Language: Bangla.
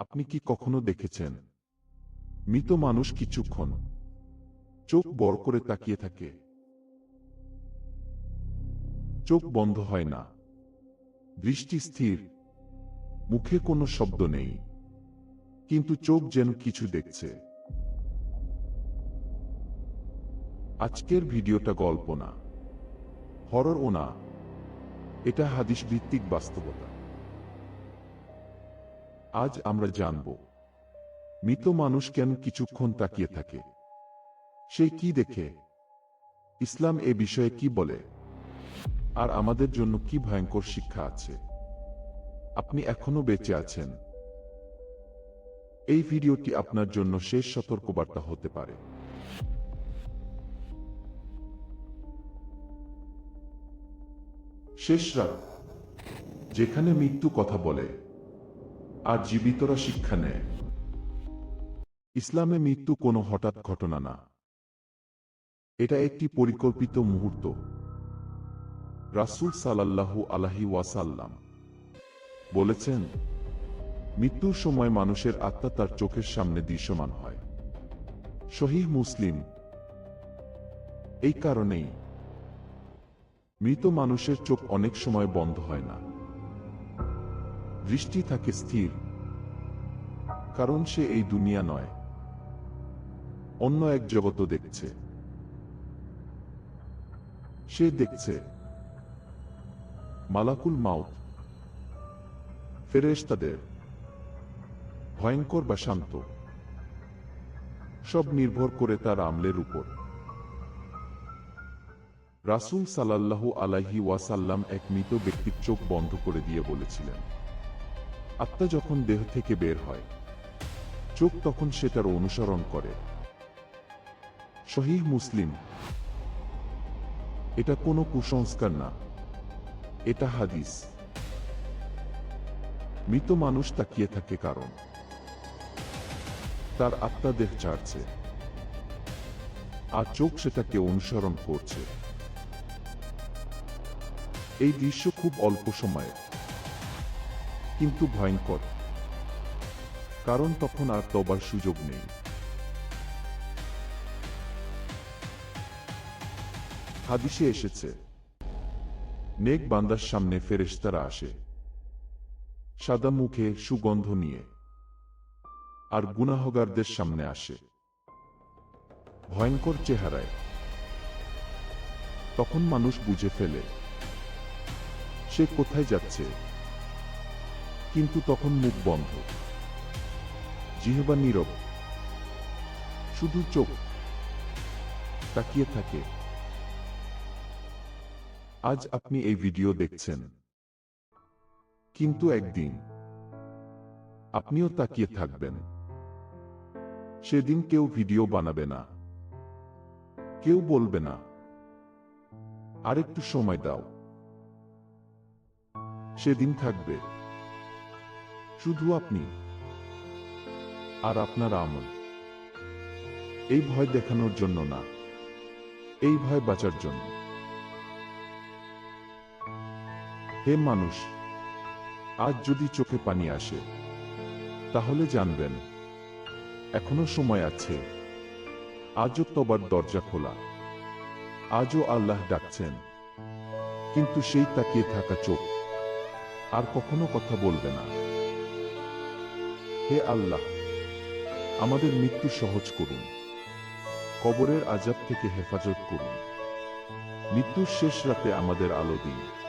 আপনি কি কখনো দেখেছেন? মৃত মানুষ কিছুক্ষণ চোখ বড় করে তাকিয়ে থাকে। চোখ বন্ধ হয় না। দৃষ্টি স্থির। মুখে কোনো শব্দ নেই। কিন্তু চোখ যেন কিছু দেখছে। আজকের ভিডিওটা গল্প না। হরর ও না। এটা হাদিস ভিত্তিক বাস্তবতা। আজ আমরা জানব, মৃত মানুষ কেন কিছুক্ষণ তাকিয়ে থাকে? সে কি দেখে? ইসলাম এ বিষয়ে কি বলে? আর আমাদের জন্য কি ভয়ঙ্কর শিক্ষা আছে? আপনি এখনও বেঁচে আছেন। এই ভিডিওটি আপনার জন্য শেষ সতর্কবার্তা হতে পারে। শেষ রাত, যেখানে মৃত্যু কথা বলে। আর জীবিতরা শিক্ষা নেয়। ইসলামে মৃত্যু কোনো হঠাৎ ঘটনা না। এটা একটি পরিকল্পিত মুহূর্ত। রাসূল সালাল্লাহু আলাহি ওয়াসাল্লাম বলেছেন, মৃত্যুর সময় মানুষের আত্মা তার চোখের সামনে দৃশ্যমান হয়। শহীদ মুসলিম। এই কারণেই মৃত মানুষের চোখ অনেক সময় বন্ধ হয় না। দৃষ্টি থাকে স্থির। কারণ সে এই দুনিয়া নয়। অন্য এক জগৎ দেখছে। সে দেখছে। মালাকুল মাউত। ফেরেশতাদের। ভয়ঙ্কর বা শান্ত। সব নির্ভর করে তার আমলের উপর। রাসূল সালাল্লাহু আলাইহি ওয়াসাল্লাম এক মৃত ব্যক্তির চোখ বন্ধ করে দিয়ে বলেছিলেন, আত্মা যখন দেহ থেকে বের হয় চোখ তখন সেটার অনুসরণ করে। শহীহ মুসলিম, এটা কোনো কুসংস্কার না। এটা হাদিস। মৃত মানুষ তাকিয়ে থাকে কারণ। তার আত্মা দেহ ছাড়ছে। আর চোখ সেটাকে অনুসরণ করছে। এই দৃশ্য খুব অল্প সময়ে। কিন্তু ভয়ঙ্কর। কারণ তখন আর তবার সুযোগ নেই। হাদিসে এসেছে, নেক বান্দার সামনে ফেরেশতারা আসে, সাদা মুখে সুগন্ধ নিয়ে, আর গুনাহগারদের সামনে আসে। ভয়ঙ্কর চেহারায়। তখন মানুষ বুঝে ফেলে, সে কোথায় যাচ্ছে? কিন্তু তখন মুখ বন্ধ। জিহবা নীরব। শুধু চোখ তাকিয়ে থাকে। আজ আপনি এই ভিডিও দেখছেন। কিন্তু একদিন আপনিও তাকিয়ে থাকবেন। সেদিন কেউ ভিডিও বানাবে না। কেউ বলবে না। আরেকটু সময় দাও। সেদিন থাকবে। শুধু আপনি। আর আপনার আমল। এই ভয় দেখানোর জন্য না, এই ভয় বাঁচার জন্য। হে মানুষ, আজ যদি চোখে পানি আসে, তাহলে জানবেন, এখনও সময় আছে, আজও তবার দরজা খোলা, আজও আল্লাহ ডাকছেন, কিন্তু সেই তাকিয়ে থাকা চোখ আর কখনো কথা বলবে না। হে আল্লাহ আমাদের মৃত্যু সহজ করুন। কবরের আজাব থেকে হেফাজত করুন। মৃত্যুর শেষ রাতে আমাদের আলো দিন।